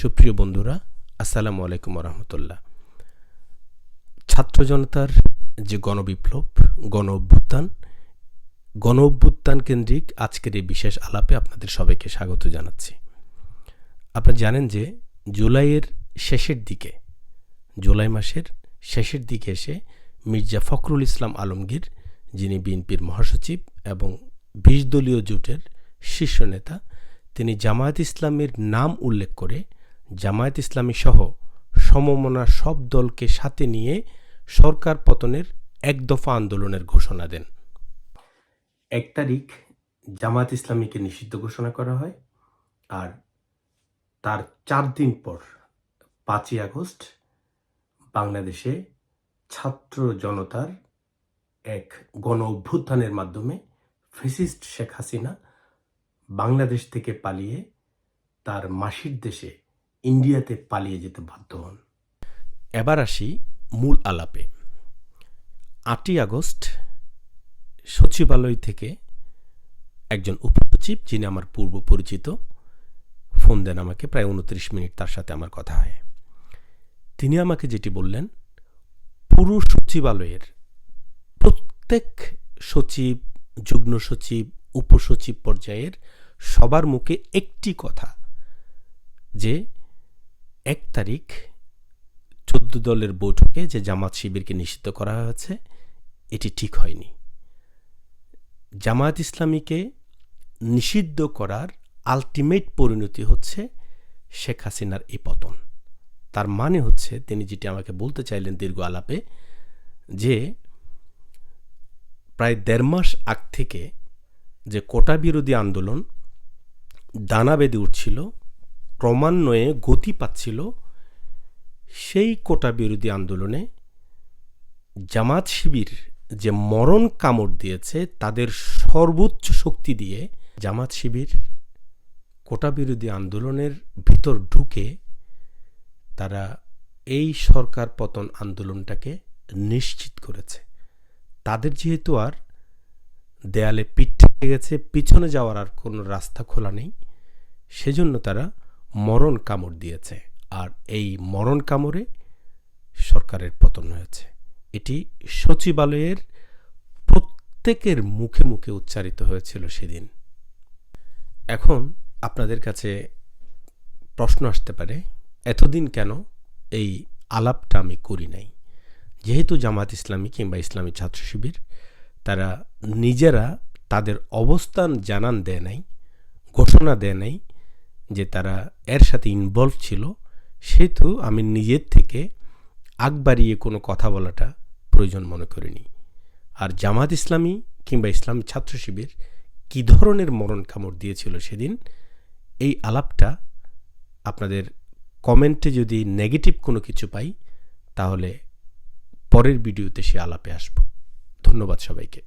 সুপ্রিয় বন্ধুরা, আসসালামু আলাইকুম রহমতুল্লাহ ছাত্র জনতার যে গণবিপ্লব গণ অভ্যুত্থান গণ অভ্যুত্থান কেন্দ্রিক আজকের এই বিশেষ আলাপে আপনাদের সবাইকে স্বাগত জানাচ্ছি। আপনারা জানেন যে জুলাইয়ের শেষের দিকে, জুলাই মাসের শেষের দিকে এসে মির্জা ফখরুল ইসলাম আলমগীর, যিনি বিএনপির মহাসচিব এবং বিশ দলীয় জোটের শীর্ষ নেতা, তিনি জামায়াত ইসলামের নাম উল্লেখ করে জামায়াত ইসলামী সহ সমমনা সব দলকে সাথে নিয়ে সরকার পতনের এক দফা আন্দোলনের ঘোষণা দেন। এক তারিখ জামায়াত ইসলামীকে নিষিদ্ধ ঘোষণা করা হয় আর তার চার দিন পর পাঁচই আগস্ট বাংলাদেশে ছাত্র জনতার এক গণ অভ্যুত্থানের মাধ্যমে ফেসিস্ট শেখ হাসিনা বাংলাদেশ থেকে পালিয়ে তার মাসির দেশে ইন্ডিয়াতে পালিয়ে যেতে বাধ্য হন। এবার আসি মূল আলাপে। আটই আগস্ট সচিবালয় থেকে একজন উপসচিব, যিনি আমার পূর্ব পরিচিত, ফোন দেন আমাকে, প্রায় উনত্রিশ মিনিট তার সাথে আমার কথা হয়। তিনি আমাকে যেটি বললেন পুরো সচিবালয়ের প্রত্যেক সচিব, যুগ্ম সচিব, উপসচিব পর্যায়ের সবার মুখে একটি কথা, যে এক তারিখ চোদ্দ দলের বৈঠকে যে জামাত শিবিরকে নিষিদ্ধ করা হয়েছে, এটি ঠিক হয়নি। জামায়াত ইসলামীকে নিষিদ্ধ করার আলটিমেট পরিণতি হচ্ছে শেখ হাসিনার এই পতন। তার মানে হচ্ছে, তিনি যেটি আমাকে বলতে চাইলেন দীর্ঘ আলাপে, যে প্রায় দেড় মাস আগ থেকে যে কোটা বিরোধী আন্দোলন দানা বেঁধে উঠছিল ক্রমান্বয়ে গতি পাচ্ছিল সেই কোটা বিরোধী আন্দোলনে। জামাত শিবির যে মরণ কামড় দিয়েছে, তাদের সর্বোচ্চ শক্তি দিয়ে জামাত শিবির কোটা বিরোধী আন্দোলনের ভিতর ঢুকে তারা এই সরকার পতন আন্দোলনটাকে নিশ্চিত করেছে। তাদের যেহেতু আর দেয়ালে পিঠ গেছে, পিছনে যাওয়ার আর কোনো রাস্তা খোলা নেই, সেজন্য তারা মরণ কামড় দিয়েছে। আর এই মরণ কামড়ে সরকারের পতন হয়েছে। এটি সচিবালয়ের প্রত্যেকের মুখে মুখে উচ্চারিত হয়েছিল সেদিন। এখন আপনাদের কাছে প্রশ্ন আসতে পারে, এতদিন কেন এই আলাপটা আমি করি নাই? যেহেতু জামাত ইসলামী কিংবা ইসলামী ছাত্র শিবির, তারা নিজেরা তাদের অবস্থান জানান দেয় নাই, ঘোষণা দেয় নাই যে তারা এর সাথে ইনভলভ ছিল, সেহেতু আমি নিজের থেকে আগ বাড়িয়ে কোনো কথা বলাটা প্রয়োজন মনে করিনি। আর জামাত ইসলামী কিংবা ইসলামী ছাত্র শিবির কী ধরনের মরণ কামড় দিয়েছিল সেদিন, এই আলাপটা আপনাদের কমেন্টে যদি নেগেটিভ কোনো কিছু পাই, তাহলে পরের ভিডিওতে সে আলাপে আসব। ধন্যবাদ সবাইকে।